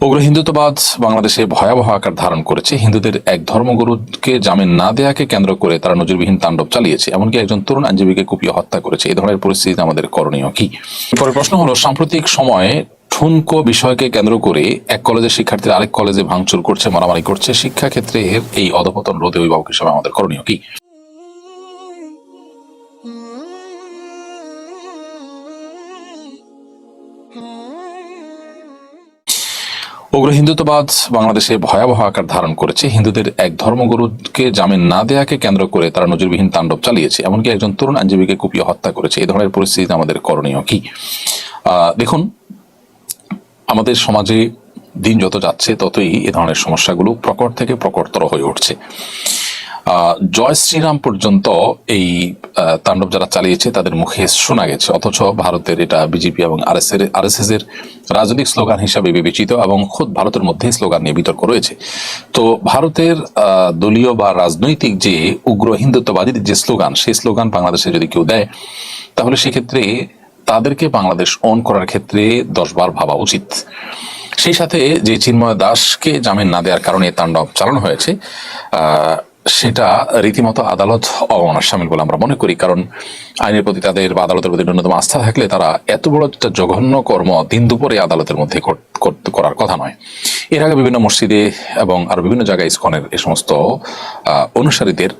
উগ্র হিন্দুত্ববাদ বাংলাদেশে ভয়াবহ আকার ধারণ করেছে। হিন্দুদের এক ধর্মগুরুকে জামিন না দেয়াকে কেন্দ্র করে তারা নজিরবিহীন তাণ্ডব চালিয়েছে। এমনকি একজন তরুণ আইনজীবীকে কুপিয়ে হত্যা করেছে। এই ধরনের পরিস্থিতিতে আমাদের করণীয় কি? পরে প্রশ্ন হলো, সাম্প্রতিক সময়ে ঠুনকো বিষয়কে কেন্দ্র করে এক কলেজের শিক্ষার্থীরা আরেক কলেজে ভাঙচুর করছে, মারামারি করছে। শিক্ষাক্ষেত্রে এই অধপতন রোধে অভিভাবক হিসেবে আমাদের করণীয় কি? উগ্র হিন্দুত্ববাদ বাংলাদেশে ভয়াবহ আকার ধারণ করেছে। হিন্দুদের এক ধর্মগুরুকে জামিন না দেয়াকে কেন্দ্র করে তারা নজরবিহীন তাণ্ডব চালিয়েছে। এমনকি একজন তরুণ আইনজীবীকে কুপিয়ে হত্যা করেছে। এই ধরনের পরিস্থিতি আমাদের করণীয় কি? দেখুন, আমাদের সমাজে দিন যত যাচ্ছে, ততই এ ধরনের সমস্যাগুলো প্রকট থেকে প্রকটতর হয়ে উঠছে। জয় শ্রীরাম পর্যন্ত এই তাণ্ডব যারা চালিয়েছে, তাদের মুখে শোনা গেছে। অথচ ভারতের এটা বিজেপি এবং আর এস এর রাজনৈতিক স্লোগান হিসাবে বিবেচিত এবং খুদ ভারতের মধ্যেই স্লোগান নিয়ে বিতর্ক রয়েছে। তো ভারতের দলীয় বা রাজনৈতিক যে উগ্র হিন্দুত্ববাদীদের যে স্লোগান, সেই স্লোগান বাংলাদেশে যদি কেউ দেয়, তাহলে সেক্ষেত্রে তাদেরকে বাংলাদেশ অন করার ক্ষেত্রে দশবার ভাবা উচিত। সেই সাথে যে চিন্ময় দাসকে জামিন না দেওয়ার কারণে তাণ্ডব চালানো হয়েছে সেটা রীতিমতো আদালত অবমানার সামিল বলে আমরা মনে করি, কারণ আইনের প্রতি তাদের বা আদালতের প্রতি ন্যূনতম আস্থা থাকলে তারা এত বড় একটা জঘন্য কর্ম দিন দুপুরে আদালতের মধ্যে করার কথা নয়। এর আগে বিভিন্ন মসজিদে এবং আর বিভিন্ন জায়গায় ইস্কনের এ সমস্ত অনুসারীদের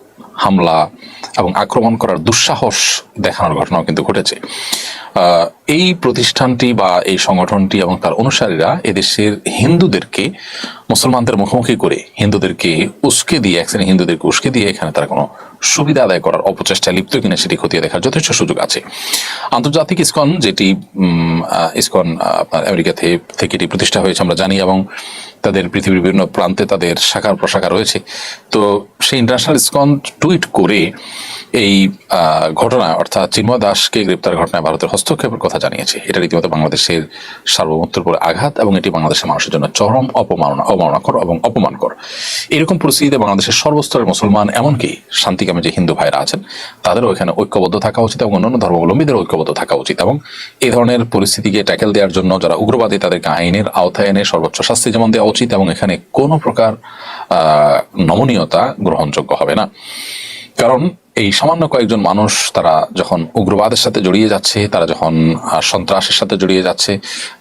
হামলা এবং আক্রমণ করার দুঃসাহস দেখানোর ঘটনাও কিন্তু ঘটেছে। এই প্রতিষ্ঠানটি বা এই সংগঠনটি এবং তার অনুসারীরা এদেশের হিন্দুদেরকে, মুসলমানদের মুখোমুখি করে হিন্দুদেরকে উস্কে দিয়ে, এক হিন্দুদেরকে উস্কে দিয়ে এখানে তারা কোনো সুবিধা আদায় করার অপচেষ্টায় লিপ্ত কিনা সেটি খতিয়ে দেখার যথেষ্ট সুযোগ আছে। আন্তর্জাতিক ইসকন, যেটি ইসকন আপনার আমেরিকা থেকে এটি প্রতিষ্ঠা হয়েছে আমরা জানি এবং তাদের পৃথিবীর বিভিন্ন প্রান্তে তাদের শাখার প্রশাখা রয়েছে। তো সেই ইন্টারন্যাশনাল ইসকন টুইট করে এই ঘটনা, অর্থাৎ চিন্ময় দাসকে গ্রেপ্তার ঘটনায় ভারতের হস্তক্ষেপের কথা জানিয়েছে। এটা রীতিমতো বাংলাদেশের সার্বভৌমত্বের উপর আঘাত এবং এটি বাংলাদেশের মানুষের জন্য চরম অপমাননা অবমাননাকর এবং অপমানকর। এরকম পরিস্থিতিতে বাংলাদেশের সর্বস্তরের মুসলমান, এমনকি শান্তিকামী যে হিন্দু ভাইরা আছেন, তাদেরও এখানে ঐক্যবদ্ধ থাকা উচিত এবং অন্যান্য ধর্মাবলম্বীদের ঐক্যবদ্ধ থাকা উচিত এবং এই ধরনের পরিস্থিতিকে ট্যাকেল দেওয়ার জন্য যারা উগ্রবাদী, তাদেরকে আইনের আওতায় এনে সর্বোচ্চ শাস্তি যেমন দেওয়া উচিত এবং এখানে কোনো প্রকার নমনীয়তা গ্রহণযোগ্য হবে না। কারণ এই সামান্য কয়েকজন মানুষ তারা যখন উগ্রবাদের সাথে জড়িয়ে যাচ্ছে, তারা যখন সন্ত্রাসের সাথে জড়িয়ে যাচ্ছে,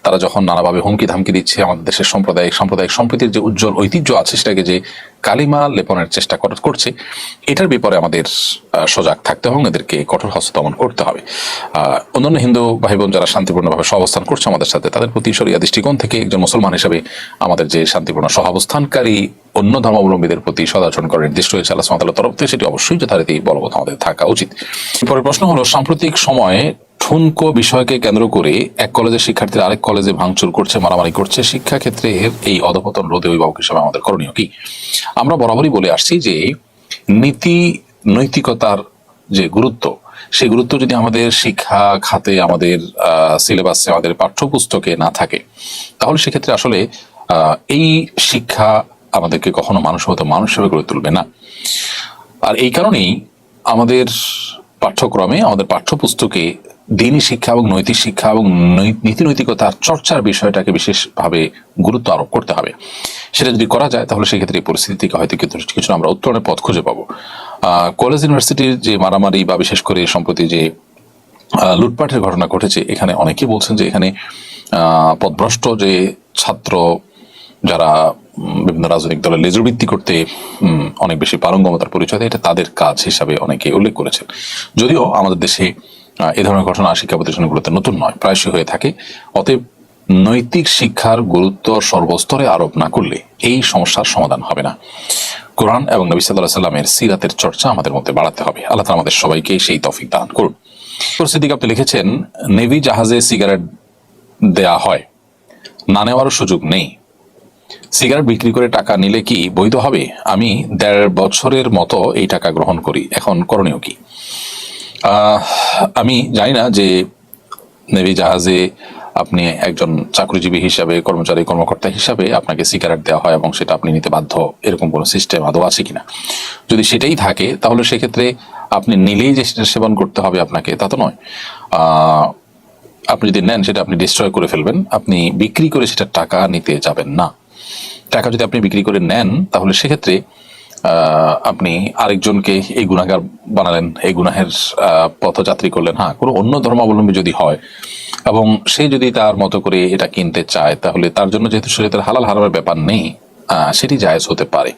তারা যখন নানাভাবে হুমকি ধামকি দিচ্ছে, আমাদের দেশের সাম্প্রদায়িক সাম্প্রদায়িক সম্প্রীতির যে উজ্জ্বল ঐতিহ্য আছে সেটাকে যে কালিমা লেপনের চেষ্টা কর- করছে। এটার ব্যাপারে আমাদের সজাগ থাকতে হবে এদেরকে কঠোর হস্তদমন করতে হবে। অন্যান্য হিন্দু ভাই বোন যারা শান্তিপূর্ণভাবে সহাবস্থান করছে আমাদের সাথে, তাদের প্রতি সরিয়া দৃষ্টিকোণ থেকে একজন মুসলমান হিসেবে আমাদের যে শান্তিপূর্ণ সহাবস্থানকারী অন্য ধর্মাবলম্বীদের প্রতি সদাচরণ করার নির্দিষ্ট হয়েছে আল্লাহ সুবহানাহু তরফ থেকে, সেটি অবশ্যই যথারীতি বলবৎ আমাদের থাকা উচিত। পরের প্রশ্ন হলো, সাম্প্রতিক সময়ে ঠুনকো বিষয়কে কেন্দ্র করে এক কলেজের শিক্ষার্থীরা আরেক কলেজে ভাঙচুর করছে, মারামারি করছে। শিক্ষাক্ষেত্রে এই অধপতন রোধে অভিভাবক হিসেবে আমাদের করণীয় কি? আমরা বরাবরই বলে আসছি যে নীতি নৈতিকতার যে গুরুত্ব সেই গুরুত্ব যদি আমাদের শিক্ষা খাতে, আমাদের সিলেবাসে, আমাদের পাঠ্যপুস্তকে না থাকে, তাহলে সেক্ষেত্রে আসলে এই শিক্ষা আমাদেরকে কখনো মানুষ হতো মানুষ হিসেবে গড়ে তুলবে না। আর এই কারণেই আমাদের পাঠ্যক্রমে, আমাদের পাঠ্যপুস্তকে দিনী শিক্ষা এবং নৈতিক শিক্ষা এবং নীতি নৈতিকতার চর্চার বিষয়টাকে বিশেষভাবে গুরুত্ব আরোপ করতে হবে। সেটা যদি করা যায়, তাহলে সেক্ষেত্রে এই পরিস্থিতি থেকে হয়তো কিন্তু কিছু আমরা উত্তরণের পথ খুঁজে পাবো। কলেজ ইউনিভার্সিটির যে মারামারি বা বিশেষ করে সম্প্রতি যে লুটপাটের ঘটনা ঘটেছে, এখানে অনেকেই বলছেন যে এখানে পদভ্রষ্ট যে ছাত্র যারা বিভিন্ন রাজনৈতিক দলের লেজুরবৃত্তি করতে অনেক বেশি পারঙ্গমতার পরিচয় দেয়, এটা তাদের কাজ হিসাবে অনেকে উল্লেখ করেছেন। যদিও আমাদের দেশে এ ধরনের ঘটনা শিক্ষা প্রতিষ্ঠানগুলোতে নতুন নয়, প্রায়শই হয়ে থাকে। অতএব নৈতিক শিক্ষার গুরুত্ব সর্বস্তরে আরোপ না করলে এই সমস্যার সমাধান হবে না। কোরআন এবং নবী সাল্লাহ সাল্লামের সিরাতের চর্চা আমাদের মধ্যে বাড়াতে হবে। আল্লাহ তাআলা আমাদের সবাইকে সেই তৌফিক দান করুন। পরিস্থিতিকে আপনি লিখেছেন, নেভি জাহাজে সিগারেট দেয়া হয়, না নেওয়ারও সুযোগ নেই। সিগারেট বিক্রি করে টাকা নিলে কি বৈধ হবে? আমি দেড় বছরের মতো এই টাকা গ্রহণ করি। এখন করণীয় কি? আমি জানি না যে নেভি জাহাজে আপনি একজন চাকরিজীবী হিসাবে, কর্মচারী, কর্মকর্তা হিসাবে আপনাকে সিগারেট দেওয়া হয় এবং সেটা আপনি নিতে বাধ্য, এরকম কোনো সিস্টেম আদৌ আছে কিনা? যদি সেটাই থাকে, তাহলে সেক্ষেত্রে আপনি নিলেই যে সেটা সেবন করতে হবে আপনাকে, তা তো নয়। আপনি যদি নেন, সেটা আপনি ডিস্ট্রয় করে ফেলবেন। আপনি বিক্রি করে সেটা টাকা নিতে যাবেন না। টাকা যদি আপনি বিক্রি করে নেন, তাহলে সেক্ষেত্রে আপনি আরেকজনকে এই গুণাগার বানালেন, এই গুনাহের পথযাত্রী করলেন। হ্যাঁ কোনো অন্য ধর্মাবলম্বী যদি হয় এবং সে যদি তার মতো করে এটা কিনতে চায়, তাহলে তার জন্য যেহেতু শরীরের হালাল হারামের ব্যাপার নেই সেটি জায়েজ হতে পারে।